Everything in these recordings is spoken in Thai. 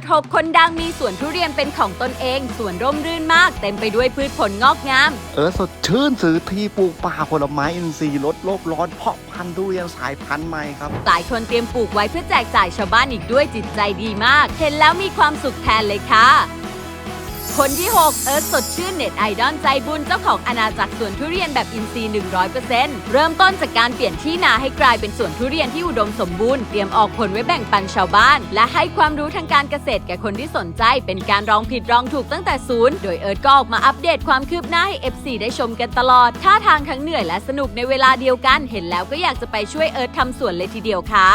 ดหกคนดังมีสวนทุเรียนเป็นของตนเอง สวนร่มรื่นมาก เต็มไปด้วยพืชผลงอกงาม เออสดชื่นซื้อที่ปลูกป่าผลไม้อินทรีย์ลดโลกร้อนเพาะพันธุ์ทุเรียนสายพันธุ์ใหม่ครับ หลายคนเตรียมปลูกไว้เพื่อแจกจ่ายชาวบ้านอีกด้วยจิตใจดีมาก เห็นแล้วมีความสุขแทนเลยค่ะ คนที่ 6 เอิร์ธสดชื่นเน็ตไอดอลใจบุญเจ้าของอาณาจักรสวนทุเรียนแบบอินทรีย์ 100%เริ่มต้นจากการเปลี่ยนที่นาให้กลายเป็นสวนทุเรียนที่อุดมสมบูรณ์ เตรียมออกผลไว้แบ่งปันชาวบ้าน และให้ความรู้ทางการเกษตรแก่คนที่สนใจ เป็นการลองผิดลองถูกตั้งแต่ศูนย์ โดยเอิร์ธก็ออกมาอัปเดตความคืบหน้าให้ FC ได้ชมกันตลอด ท่าทางทั้งเหนื่อยและสนุกในเวลาเดียวกัน เห็นแล้วก็อยากจะไปช่วยเอิร์ธทำสวนเลยทีเดียวค่ะ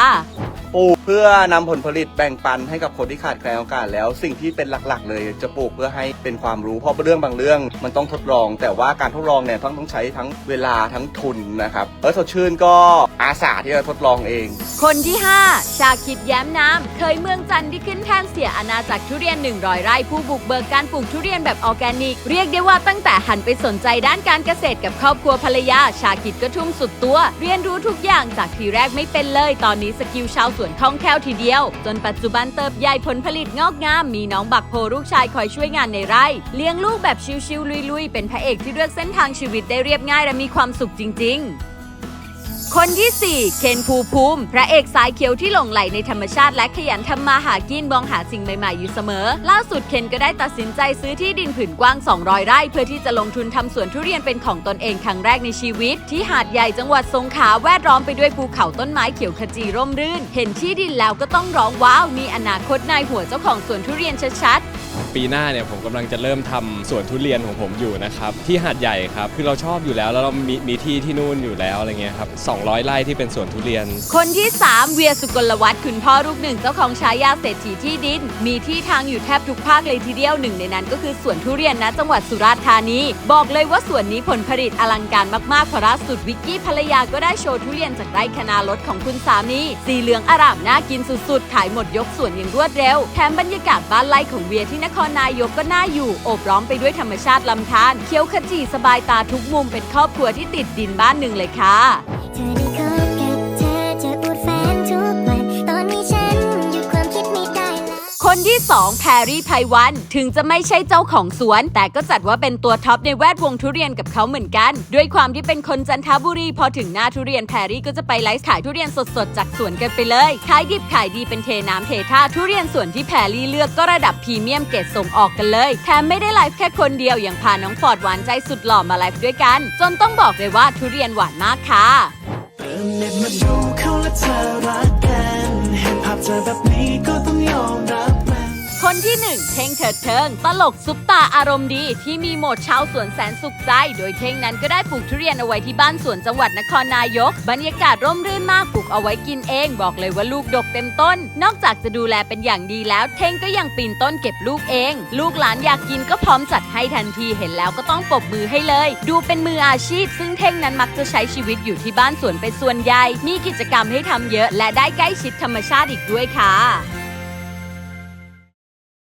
ปลูกเพื่อนำผลผลิตแบ่งปันให้กับคนที่ขาดแคลนโอกาสแล้ว สิ่งที่เป็นหลักๆ เลยจะปลูกเพื่อให้เป็นความรู้เพราะเรื่องบางเรื่องมันต้องทดลอง แต่ว่าการทดลองเนี่ยต้องต้องใช้ทั้งเวลาทั้งทุนนะครับเออสดชื่นก็อาสาที่จะทดลองเอง คนที่ 5 ชาคิดแย้มน้ำ เคยเมืองจันทร์ที่ขึ้นแท่นเสียอาณาจักรทุเรียน 100 ไร่ผู้บุกเบิกการปลูกทุเรียนแบบออร์แกนิก เรียกได้ว่าตั้งแต่หันไปสนใจด้านการเกษตรกับครอบครัวภรรยา ชาคิดก็ทุ่มสุดตัว เรียนรู้ทุกอย่างจากทีแรกไม่เป็นเลย ตอนนี้สกิลชาวสวนคล่องแคล่วทีเดียว จนปัจจุบันเติบใหญ่ผลผลิตงอกงาม มีน้องบักโพลูกชายคอยช่วยงานในไร่ เลี้ยงลูกแบบชิวๆลุยๆ เป็นพระเอกที่เลือกเส้นทางชีวิตได้เรียบง่ายและมีความสุขจริง ๆ คนที่ 4 เคนภูภูมิ พระเอกสายเขียวที่หลงไหลในธรรมชาติและขยันทำมาหากินมองหาสิ่งใหม่ๆอยู่เสมอ ล่าสุดเคนก็ได้ตัดสินใจซื้อที่ดินผืนกว้าง 200 ไร่ เพื่อที่จะลงทุนทำสวนทุเรียนเป็นของตนเองครั้งแรกในชีวิต ที่หาดใหญ่จังหวัดสงขลาแวดล้อมไปด้วยภูเขาต้นไม้เขียวขจีร่มรื่น เห็นที่ดินแล้วก็ต้องร้องว้าวมีอนาคตนายหัวเจ้าของสวนทุเรียนชัดๆ ปีหน้าเนี่ยผมกำลังจะเริ่มทำสวนทุเรียนของผมอยู่นะครับที่หาดใหญ่ครับคือเราชอบอยู่แล้วแล้วเรามีมีที่ที่นู่นอยู่แล้วอะไรเงี้ยครับ200 ไร่ที่เป็นสวนทุเรียน คนที่ 3 เวียสุกลวัฒน์คุณพ่อลูกหนึ่งเจ้าของฉายาเศรษฐีที่ดิน มีที่ทางอยู่แทบทุกภาคเลยทีเดียวหนึ่งในนั้นก็คือสวนทุเรียนนะจังหวัดสุราษฎร์ธานี บอกเลยว่าสวนนี้ผลผลิตอลังการมากๆเพราะล่าสุดวิกกี้ภรรยาก็ได้โชว์ทุเรียนจากไร่คณารถของคุณสามีสีเหลืองอร่ามน่ากินสุดๆ ขายหมดยกสวนอย่างรวดเร็วแถมบรรยากาศบ้านไร่ของเวียที่นครนายกก็น่าอยู่โอบล้อมไปด้วยธรรมชาติลำธารเคี้ยวขจีสบายตาทุกมุมเป็นครอบครัวที่ติดดินบ้านหนึ่งเลยค่ะ คนที่ 2 แพรรี่ไพวัน ถึงจะไม่ใช่เจ้าของสวน แต่ก็จัดว่าเป็นตัวท็อปในแวดวงทุเรียนกับเขาเหมือนกัน ด้วยความที่เป็นคนจันทบุรี พอถึงหน้าทุเรียนแพรรี่ก็จะไปไลฟ์ขายทุเรียนสดๆ จากสวนกันไปเลยขายดิบขายดีเป็นเทน้ำเทท่าทุเรียนสวนที่แพรรี่เลือกก็ระดับพรีเมียมเกรดส่งออกกันเลยแถมไม่ได้ไลฟ์แค่คนเดียวยังพาน้องฟอร์ดหวานใจสุดหล่อมาไลฟ์ด้วยกัน จนต้องบอกเลยว่าทุเรียนหวานมากค่ะเปิดเน็ตมาดูเขาและเธอรักกันเห็นภาพเธอแบบนี้ก็ต้องยอมรับ ที่ 1 เท่งเถิดเทิง ตลกซุปตาอารมณ์ดี ที่มีโหมดชาวสวนแสนสุขใจ โดยเท่งนั้นก็ได้ปลูกทุเรียนเอาไว้ที่บ้านสวนจังหวัดนครนายก บรรยากาศร่มรื่นมากปลูกเอาไว้กินเอง บอกเลยว่าลูกดกเต็มต้น นอกจากจะดูแลเป็นอย่างดีแล้ว เท่งก็ยังปีนต้นเก็บลูกเอง ลูกหลานอยากกินก็พร้อมจัดให้ทันทีเห็นแล้วก็ต้องปรบมือให้เลย ดูเป็นมืออาชีพ ซึ่งเท่งนั้นมักจะใช้ชีวิตอยู่ที่บ้านสวนเป็นส่วนใหญ่มีกิจกรรมให้ทำเยอะ และได้ใกล้ชิดธรรมชาติอีกด้วยค่ะ